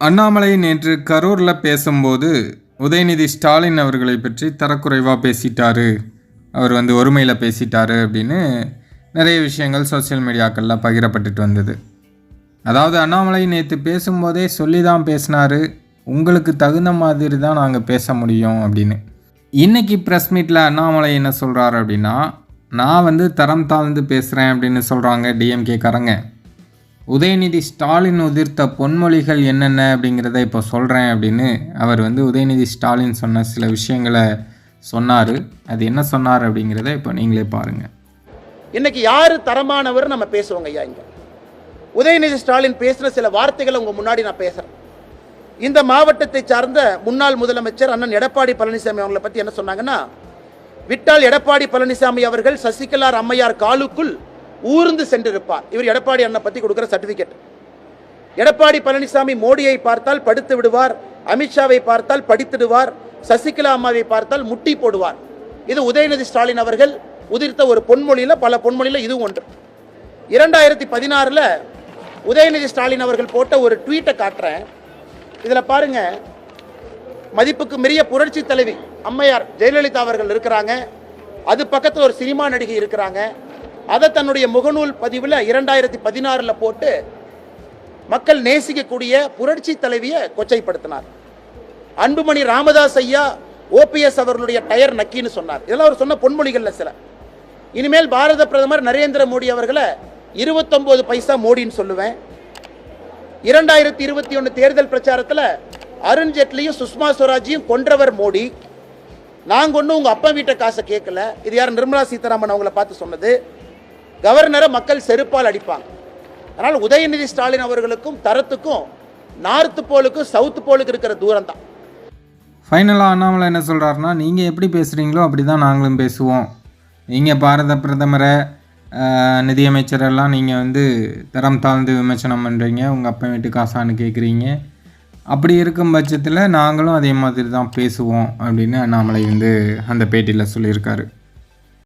அண்ணாமலை நேற்று கரூரில் பேசும்போது உதயநிதி ஸ்டாலின் அவர்களை பற்றி தரக்குறைவாக பேசிட்டாரு. அவர் வந்து ஒருமையில் பேசிட்டாரு அப்படின்னு நிறைய விஷயங்கள் சோஷியல் மீடியாக்களில் பகிரப்பட்டுட்டு வந்தது. அதாவது அண்ணாமலை நேற்று பேசும்போதே சொல்லி தான் பேசினாரு. உங்களுக்கு தகுந்த மாதிரி தான் நாங்கள் பேச முடியும் அப்படின்னு. இன்றைக்கி ப்ரெஸ் மீட்டில் அண்ணாமலை என்ன சொல்கிறாரு அப்படின்னா நான் வந்து தரம் தாழ்ந்து பேசுகிறேன் அப்படின்னு சொல்கிறாங்க டிஎம்கே காரங்க. உதயநிதி ஸ்டாலின் உதிர்த்த பொன்மொழிகள் என்னென்ன அப்படிங்கிறத இப்போ சொல்கிறேன் அப்படின்னு அவர் வந்து உதயநிதி ஸ்டாலின் சொன்ன சில விஷயங்களை சொன்னார். அது என்ன சொன்னார் அப்படிங்கிறத இப்போ நீங்களே பாருங்கள் இன்னைக்கு யார் தரமானவர் நம்ம பேசுவோங்க ஐயா இங்கே. உதயநிதி ஸ்டாலின் பேசின சில வார்த்தைகளை உங்கள் முன்னாடி நான் பேசுகிறேன் இந்த மாவட்டத்தை சார்ந்த முன்னாள் முதலமைச்சர் அண்ணன் எடப்பாடி பழனிசாமி அவங்களை பற்றி என்ன சொன்னாங்கன்னா விட்டால் எடப்பாடி பழனிசாமி அவர்கள் சசிகலார் அம்மையார் காலுக்குள் ஊர்ந்து சென்றிருப்பார். இவர் எடப்பாடி அண்ணன் பத்தி கொடுக்கிற சர்டிபிகேட் எடப்பாடி பழனிசாமி மோடியை பார்த்தால் படுத்து விடுவார் அமித்ஷாவை பார்த்தால் படித்திடுவார் சசிகலா அம்மாவை பார்த்தால் முட்டி போடுவார். இது உதயநிதி ஸ்டாலின் அவர்கள் உதிர்த்த ஒரு பொன்மொழியில் பல பொன்மொழியில் இது ஒன்று. இரண்டாயிரத்தி பதினாறில் உதயநிதி ஸ்டாலின் அவர்கள் போட்ட ஒரு ட்வீட்டை காட்டுறேன். இதில் பாருங்க மதிப்புக்கு மிரிய புரட்சி தலைவி அம்மையார் ஜெயலலிதா அவர்கள் இருக்கிறாங்க. அது பக்கத்தில் ஒரு சினிமா நடிகை இருக்கிறாங்க. அதை தன்னுடைய முகநூல் பதிவில் இரண்டாயிரத்தி பதினாறில் போட்டு மக்கள் நேசிக்கக்கூடிய புரட்சி தலைவியை கொச்சைப்படுத்தினார். அன்புமணி ராமதாஸ் ஐயா ஓபிஎஸ் அவர்களுடைய டயர் நக்கின்னு சொன்னார். இதெல்லாம் அவர் சொன்ன பொன்மொழிகளில் சில. இனிமேல் பாரத பிரதமர் நரேந்திர மோடி அவர்களை இருபத்தொம்போது பைசா மோடின்னு சொல்லுவேன். இரண்டாயிரத்தி இருபத்தி ஒன்று தேர்தல் பிரச்சாரத்தில் அருண் ஜேட்லியும் சுஷ்மா ஸ்வராஜையும் கொன்றவர் மோடி. நாங்கள் ஒன்றும் உங்கள் அப்பா வீட்டை காசை கேட்கல இது யார் நிர்மலா சீதாராமன் அவங்கள பார்த்து சொன்னது. கவர்னரை மக்கள் செருப்பால் அடிப்பாங்க. அதனால் உதயநிதி ஸ்டாலின் அவர்களுக்கும் தரத்துக்கும் நார்த்து போலுக்கும் சவுத் போலுக்கு இருக்கிற தூரம் தான் ஃபைனலாக அண்ணாமலை என்ன சொல்கிறாருன்னா நீங்கள் எப்படி பேசுகிறீங்களோ அப்படி தான் நாங்களும் பேசுவோம். நீங்கள் பாரத பிரதமரை நிதியமைச்சரெல்லாம் நீங்கள் வந்து தரம் தாழ்ந்து விமர்சனம் பண்ணுறீங்க உங்கள் அப்பா வீட்டு காசான்னு கேட்குறீங்க அப்படி இருக்கும் பட்சத்தில் நாங்களும் அதே மாதிரி தான் பேசுவோம் அப்படின்னு அண்ணாமலை வந்து அந்த பேட்டியில் சொல்லியிருக்காரு.